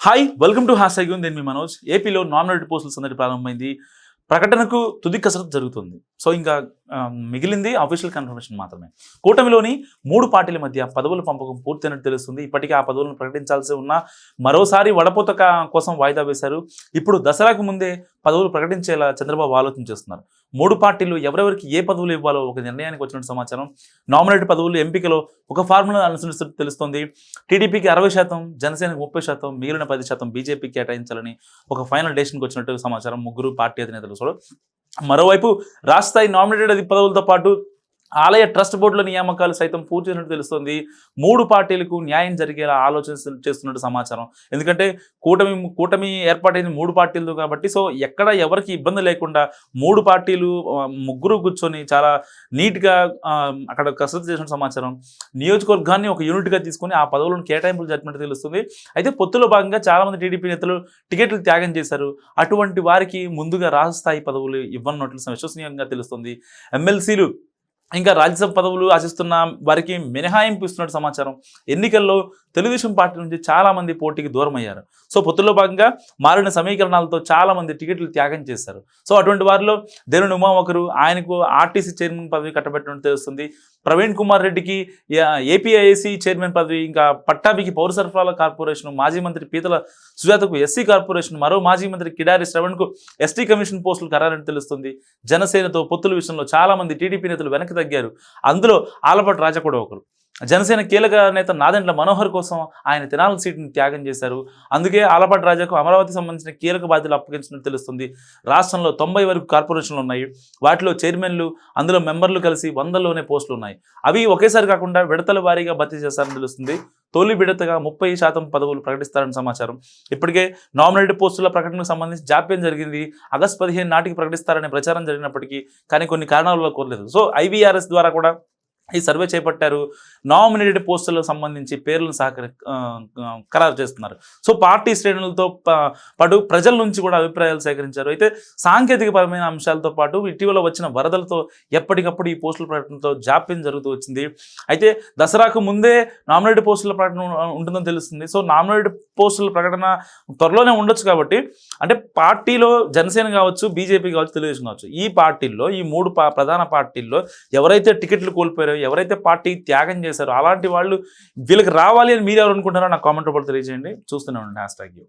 Hi welcome to hashtag నేను మీ మనోజ్. ఏపీలో నామినేటెడ్ పోస్టుల సందడి ప్రారంభమైంది. ప్రకటనకు తుది కసరత్తు జరుగుతుంది. సో ఇంకా మిగిలింది అఫీషియల్ కన్ఫర్మేషన్ మాత్రమే. కూటమిలోని మూడు పార్టీల మధ్య పదవుల పంపకం పూర్తయినట్టు తెలుస్తుంది. ఇప్పటికే ఆ పదవులను ప్రకటించాల్సి ఉన్న మరోసారి వడపోత కోసం వాయిదా వేశారు. ఇప్పుడు దసరాకు ముందే పదవులు ప్రకటించేలా చంద్రబాబు ఆలోచన చేస్తున్నారు మూడు పార్టీలు ఎవరెవరికి ఏ పదవులు ఇవ్వాలో ఒక నిర్ణయానికి వచ్చినట్టు సమాచారం. నామినేట్ పదవులు ఎంపికలో ఒక ఫార్ములా అనుసరిస్తున్నట్టు తెలుస్తోంది. టీడీపీకి అరవై శాతం జనసేనకు ముప్పై శాతం మిగిలిన పది శాతం బీజేపీకి కేటాయించాలని ఒక ఫైనల్ డెసిషన్కి వచ్చినట్టు సమాచారం ముగ్గురు పార్టీ అధినేతలు. సో మరోవైపు రాష్ట్ర స్థాయి నామినేటెడ్ పదవులతో పాటు ఆలయ ట్రస్ట్ బోర్డుల నియామకాలు సైతం పూర్తి చేసినట్టు తెలుస్తుంది. మూడు పార్టీలకు న్యాయం జరిగేలా ఆలోచన చేస్తున్నట్టు సమాచారం. ఎందుకంటే కూటమి కూటమి ఏర్పాటైంది మూడు పార్టీలతో కాబట్టి సో ఎక్కడ ఎవరికి ఇబ్బంది లేకుండా మూడు పార్టీలు ముగ్గురు కూర్చొని చాలా నీట్గా అక్కడ కసరత్తు చేసిన సమాచారం. నియోజకవర్గాన్ని ఒక యూనిట్గా తీసుకొని ఆ పదవులను కేటాయింపులు జరిపినట్టు తెలుస్తుంది. అయితే పొత్తులో భాగంగా చాలామంది టీడీపీ నేతలు టికెట్లు త్యాగం చేశారు. అటువంటి వారికి ముందుగా రాజస్థాయి పదవులు ఇవ్వనున్నట్లు విశ్వసనీయంగా తెలుస్తుంది. ఎమ్మెల్సీలు ఇంకా రాజ్యసభ పదవులు ఆశిస్తున్న వారికి మినహాయింపు ఇస్తున్నట్టు సమాచారం. ఎన్నికల్లో తెలుగుదేశం పార్టీ నుంచి చాలా మంది పోటీకి దూరం అయ్యారు సో పొత్తుల్లో భాగంగా మారిన సమీకరణాలతో చాలా మంది టికెట్లు త్యాగం చేశారు. సో అటువంటి వారిలో దేని ఉమా ఒకరు ఆయనకు ఆర్టీసీ చైర్మన్ పదవి కట్టబెట్టినట్టు తెలుస్తుంది. ప్రవీణ్ కుమార్ రెడ్డికి ఏపీఐఏసీ చైర్మన్ పదవి ఇంకా పట్టాభికి పౌర సరఫరాల కార్పొరేషన్ మాజీ మంత్రి పీతల సుజాతకు ఎస్సీ కార్పొరేషన్ మరో మాజీ మంత్రి కిడారి శ్రవణ్కు ఎస్టీ కమిషన్ పోస్టులు ఖరారని తెలుస్తుంది. జనసేనతో పొత్తుల విషయంలో చాలా మంది టీడీపీ నేతలు వెనక్కి తగ్గారు. అందులో ఆలపాటి రాజా కూడా ఒకరు. జనసేన కీలక నేత నాదెండ్ల మనోహర్ కోసం ఆయన తినాల సీటుని త్యాగం చేశారు. అందుకే ఆలపాటి రాజాకు అమరావతి సంబంధించిన కీలక బాధ్యతలు అప్పగించినట్టు తెలుస్తుంది. రాష్ట్రంలో తొంభై వరకు కార్పొరేషన్లు ఉన్నాయి. వాటిలో చైర్మన్లు అందులో మెంబర్లు కలిసి వందల్లోనే పోస్టులు ఉన్నాయి. అవి ఒకేసారి కాకుండా విడతల వారీగా భర్తీ చేస్తారని తెలుస్తుంది. తొలి విడతగా ముప్పై శాతం పదవులు ప్రకటిస్తారని సమాచారం. ఇప్పటికే నామినేటెడ్ పోస్టుల ప్రకటనకు సంబంధించి జాప్యం జరిగింది. ఆగస్టు పదిహేను నాటికి ప్రకటిస్తారనే ప్రచారం జరిగినప్పటికీ కానీ కొన్ని కారణాల వల్ల కోరలేదు. సో ఐవీఆర్ఎస్ ద్వారా కూడా ఈ సర్వే చేపట్టారు. నామినేటెడ్ పోస్టులకు సంబంధించి పేర్లను సహకరి ఖరారు చేస్తున్నారు. సో పార్టీ శ్రేణులతో పాటు ప్రజల నుంచి కూడా అభిప్రాయాలు సేకరించారు. అయితే సాంకేతికపరమైన అంశాలతో పాటు ఇటీవల వచ్చిన వరదలతో ఎప్పటికప్పుడు ఈ పోస్టుల ప్రకటనతో జాప్యం జరుగుతూ వచ్చింది. అయితే దసరాకు ముందే నామినేటెడ్ పోస్టుల ప్రకటన ఉంటుందని తెలుస్తుంది. సో నామినేటెడ్ పోస్టుల ప్రకటన త్వరలోనే ఉండొచ్చు కాబట్టి అంటే పార్టీలో జనసేన కావచ్చు బీజేపీ కావచ్చు తెలుగుదేశం కావచ్చు ఈ పార్టీల్లో ఈ మూడు ప్రధాన పార్టీల్లో ఎవరైతే టికెట్లు కోల్పోయారో ఎవరైతే పార్టీ త్యాగం చేశారో అలాంటి వాళ్ళు వీళ్ళకి రావాలి అని మీరు ఎవరు అనుకుంటారో నాకు కామెంట్ రూపంలో తెలియజేయండి. చూస్తూనే ఉండండి. Hash tag you